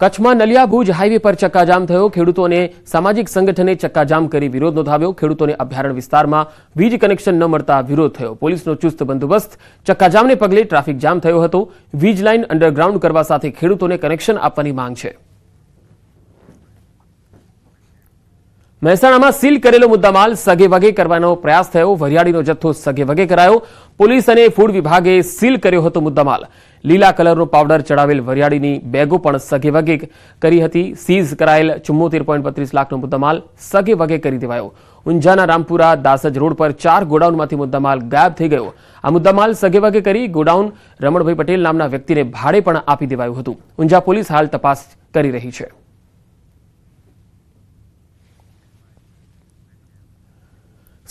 કચ્છમાં નલિયા ભુજ હાઈવે પર ચક્કાજામ થયો. ખેડૂતોને સામાજિક સંગઠને ચક્કાજામ કરી વિરોધ નોંધાવ્યો. ખેડૂતોને અભયારણ્ય વિસ્તારમાં વીજ કનેક્શન ન મળતા વિરોધ થયો. પોલીસનો ચુસ્ત બંદોબસ્ત ચક્કાજામને પગલે ટ્રાફિક જામ થયો હતો. વીજ લાઇન અંડરગ્રાઉન્ડ કરવા સાથે ખેડૂતોને કનેક્શન આપવાની માંગ છે. મહેસાણામાં સીલ કરેલો મુદ્દામાલ સગે વગે કરવાનો પ્રયાસ થયો. વરિયાળીનો જથ્થો સગે વગે કરાયો. પોલીસ અને ફૂડ વિભાગે સીલ કર્યો હતો મુદ્દામાલ. લીલા કલરનો પાવડર ચડાવેલ વરિયાળીની બેગો પણ સગે વગે કરી હતી. સીઝ કરાયેલ ચુમ્મોતેર પોઈન્ટ બત્રીસ લાખનો મુદ્દામાલ સગે વગે કરી દેવાયો. ઊંઝાના રામપુરા દાસજ રોડ પર ચાર ગોડાઉનમાંથી મુદ્દામાલ ગાયબ થઈ ગયો. આ મુદ્દામાલ સગે વગે કરી ગોડાઉન રમણભાઈ પટેલ નામના વ્યક્તિને ભાડે પણ આપી દેવાયું હતું. ઊંઝા પોલીસ હાલ તપાસ કરી રહી છે.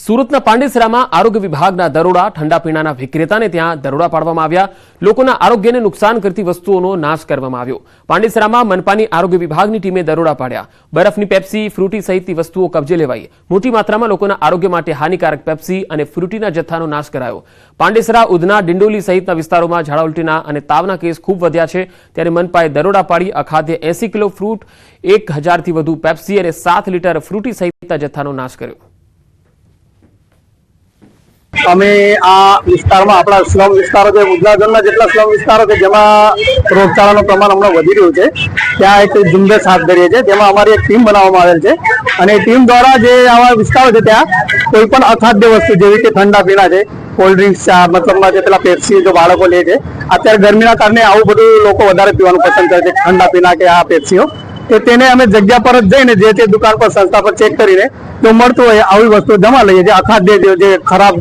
સુરતના પાંડેસરામાં આરોગ્ય વિભાગના દરોડા, ઠંડા પીણાના વિક્રેતાને ત્યાં દરોડા પાડવામાં આવ્યા. લોકોના આરોગ્યને નુકસાન કરતી વસ્તુઓનો નાશ કરવામાં આવ્યો. પાંડેસરામાં મનપાની આરોગ્ય વિભાગની ટીમે દરોડા પાડ્યા. બરફની પેપ્સી, ફ્રૂટી સહિતની વસ્તુઓ કબજે લેવાઈ. મોટી માત્રામાં લોકોના આરોગ્ય માટે હાનિકારક પેપ્સી અને ફ્રૂટીના જથ્થાનો નાશ કરાયો. પાંડેસરા, ઉધના, ડિંડોલી સહિતના વિસ્તારોમાં ઝાડા અને તાવના કેસ ખૂબ વધ્યા છે. ત્યારે મનપાએ દરોડા પાડી અખાદ્ય એસી કિલો ફ્રૂટ, એક હજારથી વધુ પેપ્સી અને સાત લીટર ફ્રૂટી સહિતના જથ્થાનો નાશ કર્યો. અમે આ વિસ્તારમાં, આપણા સ્લમ વિસ્તારો છે ઉદલાગઢના જેટલા સ્લમ વિસ્તારો છે, જેમાં રોગચાળાનું પ્રમાણ હમણાં વધી રહ્યું છે, ત્યાં એક ઝુંબેશ હાથ ધરીએ છીએ તેમાં અમારી એક ટીમ બનાવવામાં આવેલ છે. અને ટીમ દ્વારા જે આવા વિસ્તારો છે ત્યાં, કોઈ પણ અખાદ્ય વસ્તુ, જેવી કે ઠંડા પીણા છે, કોલ્ડ ડ્રિંક્સ ચા મતલબમાં જે પેલા પેપ્સી જો બાળકો લે છે, અત્યારે ગરમીના કારણે આવું બધું લોકો વધારે પીવાનું પસંદ કરે છે, ઠંડા પીણા કે આ પેપ્સીઓ કે તેને અમે જગ્યા પર જ જઈને જે તે દુકાન પર સંસ્થા પર ચેક કરીને જો મળતું હોય, આવી વસ્તુ જમા લઈએ જે અખાદ્ય જે ખરાબ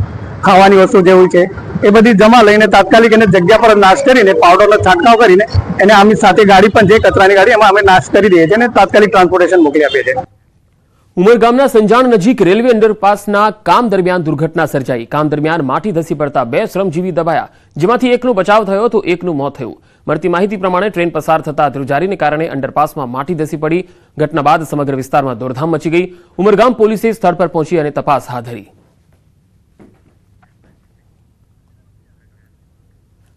ખાવાની વસ્તુ જેવું છે, એ બધી જમા લઈને તાત્કાલિક એને જગ્યા પર નાશ કરીને પાવડરનો છાંટકાવ કરીને એને આમની સાથે ગાડી પણ જે કચરાની ગાડી એમાં અમે નાશ કરી દઈએ છીએ અને તાત્કાલિક ટ્રાન્સપોર્ટેશન મોકલી આપીએ છીએ. ઉમરગામના સંજાણ નજીક રેલવે અંડરપાસના કામ દરમિયાન દુર્ઘટના સર્જાઈ. કામ દરમિયાન માટી ધસી પડતા બે શ્રમજીવી દબાયા, જેમાંથી એકનો બચાવ થયો તો એકનું મોત થયું. મળતી માહિતી પ્રમાણે ટ્રેન પસાર થતા ધ્રુજારીને કારણે અંડરપાસમાં માટી ધસી પડી. ઘટના બાદ સમગ્ર વિસ્તારમાં દોડધામ મચી ગઈ. ઉમરગામ પોલીસે સ્થળ પર પહોંચી અને તપાસ હાથ ધરી.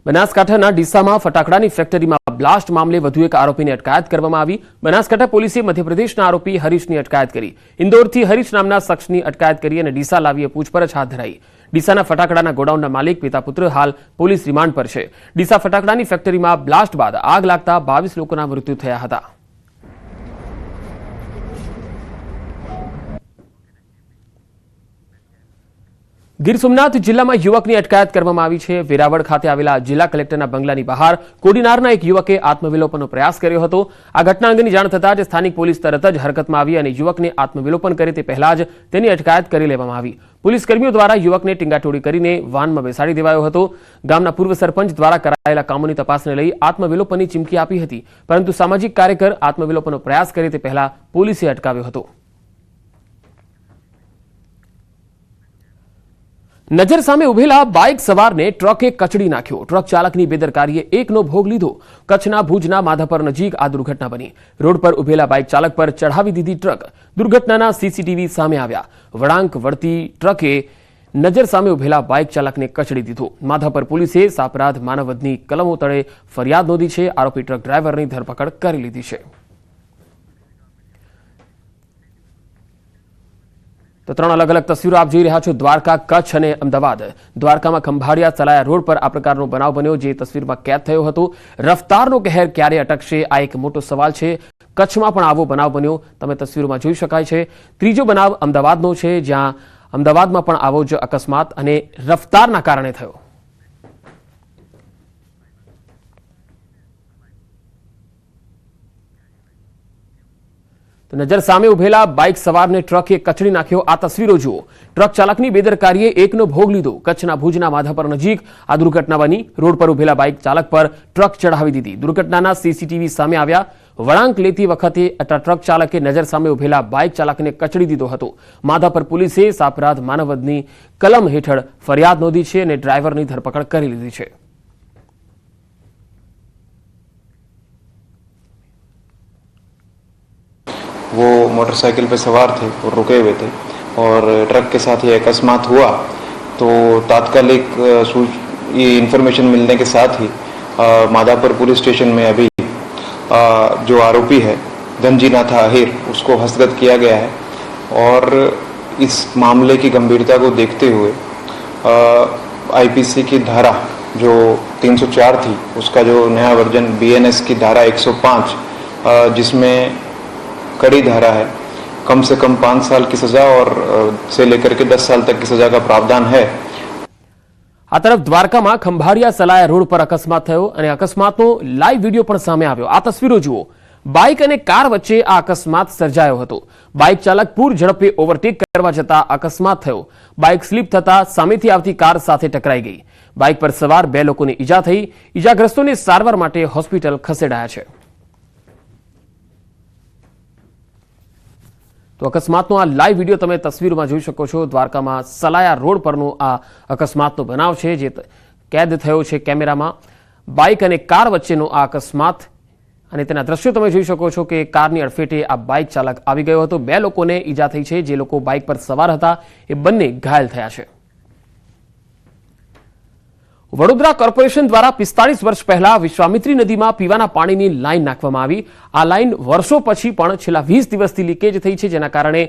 બનાસકાંઠાના ડીસામાં ફટાકડાની ફેક્ટરીમાં બ્લાસ્ટ મામલે વધુ એક આરોપીની અટકાયત કરવામાં આવી. બનાસકાંઠા પોલીસે મધ્યપ્રદેશના આરોપી હરીશની અટકાયત કરી. ઇન્દોરથી હરીશ નામના શખ્સની અટકાયત કરી અને ડીસા લાવીએ પૂછપરછ હાથ ધરાઈ. ડીસાના ફટાકડાના ગોડાઉનના માલિક પિતા પુત્ર હાલ પોલીસ રિમાન્ડ પર છે. ડીસા ફટાકડાની ફેક્ટરીમાં બ્લાસ્ટ બાદ આગ લાગતા બાવીસ લોકોના મૃત્યુ થયા હતા. ગીર સોમનાથ જિલ્લામાં યુવકની અટકાયત કરવામાં આવી છે. વેરાવળ ખાતે આવેલા જિલ્લા કલેક્ટરના બંગલાની બહાર કોડીનારના એક યુવકે આત્મવિલોપનનો પ્રયાસ કર્યો હતો. આ ઘટના અંગેની જાણ થતાં જ સ્થાનિક પોલીસ તરત જ હરકતમાં આવી અને યુવકને આત્મવિલોપન કરે તે પહેલા જ તેની અટકાયત કરી લેવામાં આવી. પોલીસ કર્મીઓ દ્વારા યુવકને ટીંગાટોળી કરીને વાનમાં બેસાડી દેવાયો હતો. ગામના પૂર્વ સરપંચ દ્વારા કરાયેલા કામોની તપાસને લઈ આત્મવિલોપનની ચીમકી આપી હતી. પરંતુ સામાજિક કાર્યકર આત્મવિલોપનનો પ્રયાસ કરે તે પહેલા પોલીસે અટકાવ્યો હતો. નજર સામે ઉભેલા બાઇક સવારને ટ્રકે કચડી નાખ્યો. ટ્રક ચાલકની બેદરકારીએ એકનો ભોગ લીધો. કચ્છના ભુજના માધાપર નજીક આ દુર્ઘટના બની. રોડ પર ઉભેલા બાઇક ચાલક પર ચઢાવી દીધી ટ્રક. દુર્ઘટનાના સીસીટીવી સામે આવ્યા. વળાંક વળતી ટ્રકે નજર સામે ઉભેલા બાઇક ચાલકને કચડી દીધો. માધાપર પોલીસે સાપરાધ માનવધની કલમો તળે ફરિયાદ નોંધી છે. આરોપી ટ્રક ડ્રાઈવરની ધરપકડ કરી લીધી છે. તો ત્રણ અલગ અલગ તસવીરો આપ જોઈ રહ્યા છો. દ્વારકા, કચ્છ અને અમદાવાદ. દ્વારકામાં ખંભાળિયા ચલાયા રોડ પર આ પ્રકારનો બનાવ બન્યો જે તસવીરમાં કેદ થયો હતો. રફતારનો કહેર ક્યારે અટકશે? આ એક મોટો સવાલ છે. કચ્છમાં પણ આવો બનાવ બન્યો. તમે તસવીરોમાં જોઈ શકાય છે. ત્રીજો બનાવ અમદાવાદનો છે, જ્યાં અમદાવાદમાં પણ આવો જ અકસ્માત અને રફતારના કારણે થયો. તો નજર સામે ઉભેલા બાઇક સવારને ટ્રકે કચડી નાખ્યો. આ તસવીરો જુઓ. ટ્રક ચાલકની બેદરકારીએ એકનો ભોગ લીધો. કચ્છના ભુજના માધાપર નજીક આ દુર્ઘટના બની. રોડ પર ઉભેલા બાઇક ચાલક પર ટ્રક ચઢાવી દીધી. દુર્ઘટનાના સીસીટીવી સામે આવ્યા. વળાંક લેતી વખતે ટ્રક ચાલકે નજર સામે ઉભેલા બાઇક ચાલકને કચડી દીધો હતો. માધાપર પોલીસે સાપરાધ માનવદની કલમ હેઠળ ફરિયાદ નોંધી છે અને ડ્રાઈવરની ધરપકડ કરી લીધી છે. वो मोटरसाइकिल पे सवार थे और रुके हुए थे और ट्रक के साथ ये अकस्मात हुआ। तो तात्कालिक ये इन्फॉर्मेशन मिलने के साथ ही माधापुर पुलिस स्टेशन में अभी अ, जो आरोपी है धनजीनाथा आहिर उसको हस्तगत किया गया है और इस मामले की गंभीरता को देखते हुए आईपीसी की धारा जो 304 थी उसका जो नया वर्जन बीएनएस की धारा 105 अ, जिसमें कड़ी धारा है कम से कम पाँच साल की सज़ा और अ, से लेकर के दस साल तक की सज़ा का प्रावधान है આ તરફ દ્વારકામાં ખંભાળિયા સલાયા રોડ પર અકસ્માત થયો અને અકસ્માતનો લાઈવ વિડીયો પણ સામે આવ્યો આ તસવીરો જુઓ બાઇક અને કાર વચ્ચે આ અકસ્માત સર્જાયો હતો બાઇક ચાલક પૂર ઝડપે ઓવરટેક કરવા જતા અકસ્માત થયો બાઇક સ્લીપ થતા સામેથી આવતી કાર સાથે ટકરાઈ ગઈ બાઇક પર સવાર બે લોકોને ઈજા થઈ ઈજાગ્રસ્તોને સારવાર માટે હોસ્પિટલ ખસેડાયા છે તો અકસ્માતનો આ લાઈવ વીડિયો તમે તસવીરમાં જોઈ શકો છો. દ્વારકામાં સલાયા રોડ પરનો આ અકસ્માતનો બનાવ છે, જે કેદ થયો છે કેમેરામાં. બાઇક અને કાર વચ્ચેનો આ અકસ્માત અને તેના દ્રશ્યો તમે જોઈ શકો છો કે કારની અડફેટે આ બાઇક ચાલક આવી ગયો હતો. બે લોકોને ઈજા થઈ છે. જે લોકો બાઇક પર સવાર હતા, એ બંને ઘાયલ થયા છે. વડોદરા કોર્પોરેશન દ્વારા પિસ્તાળીસ વર્ષ પહેલા વિશ્વામિત્રી નદીમાં પીવાના પાણીની લાઇન નાખવામાં આવી. આ લાઇન વર્ષો પછી પણ છેલ્લા વીસ દિવસથી લીકેજ થઈ છે, જેના કારણે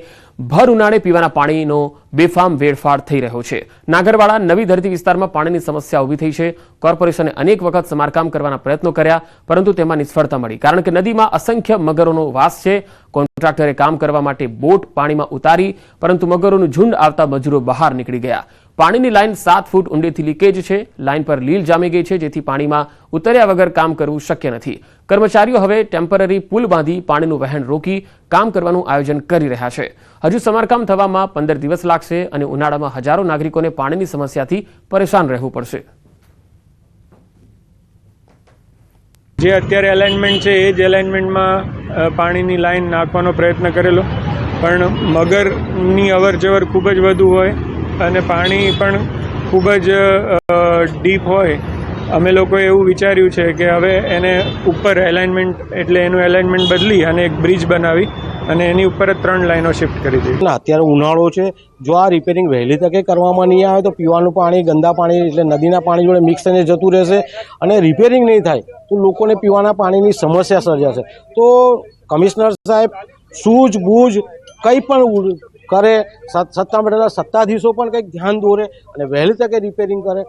ભર ઉનાળે પીવાના પાણીનો બેફામ વેડફાડ થઈ રહ્યો છે. નાગરવાડા નવી ધરતી વિસ્તારમાં પાણીની સમસ્યા ઊભી થઈ છે. કોર્પોરેશને અનેક વખત સમારકામ કરવાના પ્રયત્નો કર્યા, પરંતુ તેમાં નિષ્ફળતા મળી. કારણ કે નદીમાં અસંખ્ય મગરોનો વાસ છે. કોન્ટ્રાક્ટરે કામ કરવા માટે બોટ પાણીમાં ઉતારી, પરંતુ મગરોનું ઝુંડ આવતા મજૂરો બહાર નીકળી ગયા. પાણીની લાઈન સાત ફૂટ ઊંડેથી લીકેજ છે. લાઇન પર લીલ જામી ગઈ છે, જેથી પાણીમાં ઉતર્યા વગર કામ કરવું શક્ય નથી. કર્મચારીઓ હવે ટેમ્પરરી પુલ બાંધી પાણીનું વહેણ રોકી કામ કરવાનું આયોજન કરી રહ્યા છે. હજુ સમારકામ થવામાં પંદર દિવસ લાગશે અને ઉનાળામાં હજારો નાગરિકોને પાણીની સમસ્યાથી પરેશાન રહેવું પડશે. જે અત્યારે એલાઇનમેન્ટ છે, એ જ એલાઇનમેન્ટમાં પાણીની લાઇન નાખવાનો પ્રયત્ન કરેલો. પણ મગરની અવર જવર ખૂબ જ વધુ હોય. અને પાણી પણ ખૂબ જ ડીપ હોય. અમે લોકોએ એવું વિચાર્યું છે કે હવે એને ઉપર એલાઇનમેન્ટ, એટલે એનું એલાઇનમેન્ટ બદલી અને એક બ્રિજ બનાવી અને એની ઉપર જ ત્રણ લાઈનો શિફ્ટ કરી દીધી અત્યારે ઉનાળો છે. જો આ રિપેરિંગ વહેલી તકે કરવામાં નહીં આવે તો પીવાનું પાણી, ગંદા પાણી, એટલે નદીના પાણી જોડે મિક્સ થઈને જતું રહેશે અને રિપેરિંગ નહીં થાય તો લોકોને પીવાના પાણીની સમસ્યા સર્જાશે. તો કમિશનર સાહેબ સૂઝબૂઝ કંઈ પણ કરે સત્તા મળેલા સત્તાધીશો પણ કંઈક ધ્યાન દોરે અને વહેલી તકે રિપેરિંગ કરે.